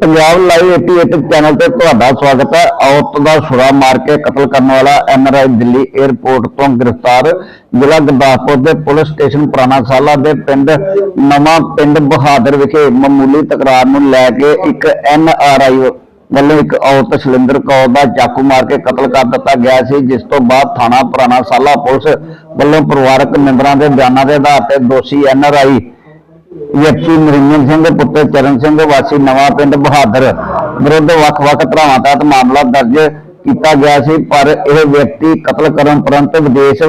Punjab live 88 channel ਤੇ ਤੁਹਾਡਾ ਸਵਾਗਤ ਹੈ। ਔਰਤ ਦਾ ਛੁਰਾ ਮਾਰ ਕੇ ਕਤਲ ਕਰਨ ਵਾਲਾ ਐਨਆਰਆਈ ਦਿੱਲੀ 에ਅਰਪੋਰਟ ਤੋਂ ਗ੍ਰਿਫਤਾਰ ਜ਼ਿਲ੍ਹਾ ਗੁਰਦਾਸਪੁਰ ਦੇ ਪੁਲਿਸ ਸਟੇਸ਼ਨ ਪੁਰਾਣਾ ਸਾਲਾ ਦੇ ਪਿੰਡ ਨਵਾਂ ਪਿੰਡ ਬਹਾਦਰ ਵਿਖੇ ਮਾਮੂਲੀ ਤਕਰਾਰ ਨੂੰ ਲੈ ਕੇ ਇੱਕ ਐਨਆਰਆਈ ਵੱਲੋਂ ਇੱਕ ਔਰਤ ਸ਼ਲਿੰਦਰ ਕੌਰ ਦਾ ਚਾਕੂ ਮਾਰ ਕੇ ਕਤਲ ਕਰ ਦਿੱਤਾ ਗਿਆ ਸੀ, ਜਿਸ ਤੋਂ ਬਾਅਦ ਥਾਣਾ ਪੁਰਾਣਾ ਸਾਲਾ ਪੁਲਿਸ ਵੱਲੋਂ ਪਰਿਵਾਰਕ ਮੈਂਬਰਾਂ ਦੇ ਬਿਆਨਾਂ ਦੇ ਆਧਾਰ ਤੇ ਦੋਸ਼ੀ ਐਨਆਰਆਈ ਵਿਅਕਤੀ ਨਰਿੰਦਰ ਸਿੰਘ, ਪੁੱਤਰ ਚਰਨ ਸਿੰਘ, ਵਾਸੀ ਨਵਾਂ ਪਿੰਡ ਬਹਾਦਰ ਵਿਰੁੱਧ ਵੱਖ-ਵੱਖ ਧਰਾਵਾਂ ਤਹਿਤ ਮਾਮਲਾ ਦਰਜ ਕੀਤਾ ਗਿਆ ਸੀ, ਪਰ ਇਹ ਵਿਅਕਤੀ ਕਤਲ ਕਰਨ ਉਪਰੰਤ ਵਿਦੇਸ਼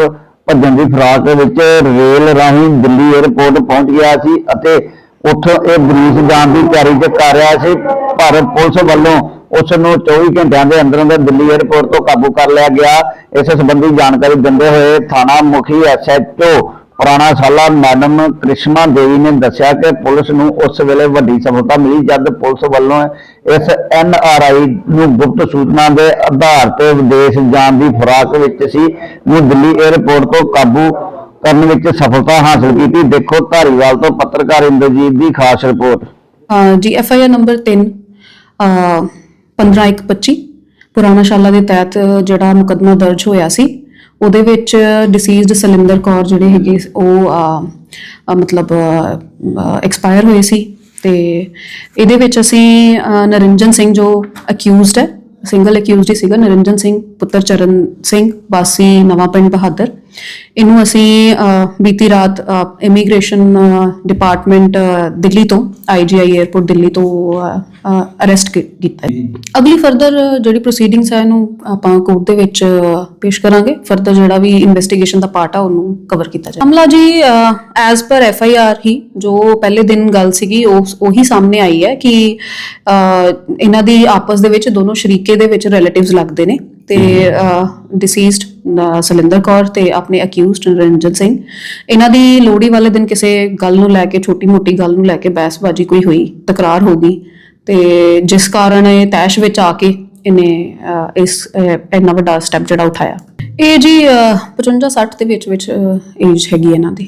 ਭੱਜਣ ਦੀ ਫਿਰਾਕ ਵਿੱਚ ਰੇਲ ਰਾਹੀਂ ਦਿੱਲੀ 에ਅਰਪੋਰਟ ਪਹੁੰਚ ਗਿਆ ਸੀ ਅਤੇ ਉੱਥੋਂ ਇਹ ਗ੍ਰੀਸ ਜਾਣ ਦੀ ਤਿਆਰੀ ਕਰ ਰਿਹਾ ਸੀ, ਪਰ ਪੁਲਿਸ ਵੱਲੋਂ ਉਸ ਨੂੰ 24 ਘੰਟਿਆਂ ਦੇ ਅੰਦਰ ਅੰਦਰ ਦਿੱਲੀ 에ਅਰਪੋਰਟ ਤੋਂ ਕਾਬੂ ਕਰ ਲਿਆ ਗਿਆ। ਇਸ ਸੰਬੰਧੀ ਜਾਣਕਾਰੀ ਦਿੰਦੇ ਹੋਏ ਥਾਣਾ ਮੁਖੀ ਐਸਐਚਓ ਪੁਰਾਣਾ ਸਾਲਾ ਮੈਡਮ ਕ੍ਰਿਸ਼ਮਾ ਦੇਵੀ ਨੇ ਦੱਸਿਆ ਕਿ ਪੁਲਿਸ ਨੂੰ ਉਸ ਵੇਲੇ ਵੱਡੀ ਸਫਲਤਾ ਮਿਲੀ ਜਦ ਪੁਲਿਸ ਵੱਲੋਂ ਇਸ ਐਨ ਆਰ ਆਈ ਨੂੰ ਗੁਪਤ ਸੂਚਨਾ ਦੇ ਆਧਾਰ ਤੇ ਵਿਦੇਸ਼ ਜਾਣ ਦੀ ਫਰਾਕ ਵਿੱਚ ਸੀ, ਨੂੰ ਦਿੱਲੀ 에ਅਰਪੋਰਟ ਤੋਂ ਕਾਬੂ ਕਰਨ ਵਿੱਚ ਸਫਲਤਾ ਹਾਸਲ ਕੀਤੀ। ਦੇਖੋ ਧਾਰੀਵਾਲ ਤੋਂ ਪੱਤਰਕਾਰ ਇੰਦਰਜੀਤ ਦੀ ਖਾਸ ਰਿਪੋਰਟ। ਅਹ ਜੀ ਐਫ ਆਈ ਆਰ ਨੰਬਰ 3 15125 ਪੁਰਾਣਾ ਸ਼ਾਲਾ ਦੇ ਤਹਿਤ ਜਿਹੜਾ ਮੁਕੱਦਮਾ ਦਰਜ ਹੋਇਆ ਸੀ ਉਹਦੇ ਵਿੱਚ ਡਿਸੀਜ਼ਡ ਸਲਿੰਦਰ ਕੌਰ ਜਿਹੜੇ ਹੈਗੇ ਉਹ ਮਤਲਬ ਐਕਸਪਾਇਰ ਹੋਏ ਸੀ ਤੇ ਇਹਦੇ ਵਿੱਚ ਅਸੀਂ ਨਰਿੰਜਨ ਸਿੰਘ ਜੋ ਅਕਿਊਜ਼ਡ ਹੈ ਸਿੰਗਲ ਅਕਿਊਜ਼ਡ ਹੀ ਸੀਗਾ, ਨਰਿੰਜਨ ਸਿੰਘ ਪੁੱਤਰ ਚਰਨ ਸਿੰਘ ਵਾਸੀ ਨਵਾਂ ਪਿੰਡ ਬਹਾਦਰ। ਇਹਨੂੰ ਅਸੀਂ ਬੀਤੀ ਰਾਤ ਇਮੀਗ੍ਰੇਸ਼ਨ ਡਿਪਾਰਟਮੈਂਟ ਦਿੱਲੀ ਤੋਂ ਆਈਜੀਆਈ 에ਅਰਪੋਰਟ ਦਿੱਲੀ ਤੋਂ ਅਰੈਸਟ ਕੀਤਾ ਹੈ। ਅਗਲੀ ਫਰਦਰ ਜਿਹੜੀ ਪ੍ਰੋਸੀਡਿੰਗਸ ਹੈ ਇਹਨੂੰ ਆਪਾਂ ਕੋਰਟ ਦੇ ਵਿੱਚ ਪੇਸ਼ ਕਰਾਂਗੇ। ਫਰਦਰ ਜਿਹੜਾ ਵੀ ਇਨਵੈਸਟੀਗੇਸ਼ਨ ਦਾ ਪਾਰਟ ਆ ਉਹਨੂੰ ਕਵਰ ਕੀਤਾ ਜਾਏ ਮਾਮਲਾ ਜੀ as per F I R ਹੀ ਜੋ ਪਹਿਲੇ ਦਿਨ ਗੱਲ ਸੀਗੀ ਉਸ ਉਹੀ ਸਾਹਮਣੇ ਆਈ ਹੈ ਕਿ ਇਹਨਾਂ ਦੀ ਆਪਸ ਦੇ ਵਿੱਚ ਦੋਨੋਂ ਸ਼ਰੀਕੇ ਦੇ ਵਿੱਚ ਰਿਲੇਟਿਵਸ ਲੱਗਦੇ ਨੇ। ਤੇ ਡਿਸੀਜ਼ਡ ਸਲਿੰਦਰ ਕੌਰ ਤੇ ਆਪਣੇ ਅਕਿਊਜ਼ਡ ਨਰਿੰਜਨ ਸਿੰਘ। ਇਹਨਾਂ ਦੀ ਲੋਹੜੀ ਵਾਲੇ ਦਿਨ ਕਿਸੇ ਗੱਲ ਨੂੰ ਲੈ ਕੇ ਛੋਟੀ-ਮੋਟੀ ਗੱਲ ਨੂੰ ਲੈ ਕੇ ਬਹਿਸਬਾਜ਼ੀ ਕੋਈ ਹੋਈ, ਤਕਰਾਰ ਹੋ ਗਈ। ਤੇ ਜਿਸ ਕਾਰਨ ਇਹ ਤੈਸ਼ ਵਿੱਚ ਆ ਕੇ ਇਹਨੇ ਇਸ ਇੰਨਾ ਵੱਡਾ ਸਟੈਪ ਜਿਹੜਾ ਉਠਾਇਆ। ਇਹ ਜੀ 55 60 ਦੇ ਵਿੱਚ ਵਿੱਚ ਏਜ ਹੈਗੀ ਇਹਨਾਂ ਦੀ।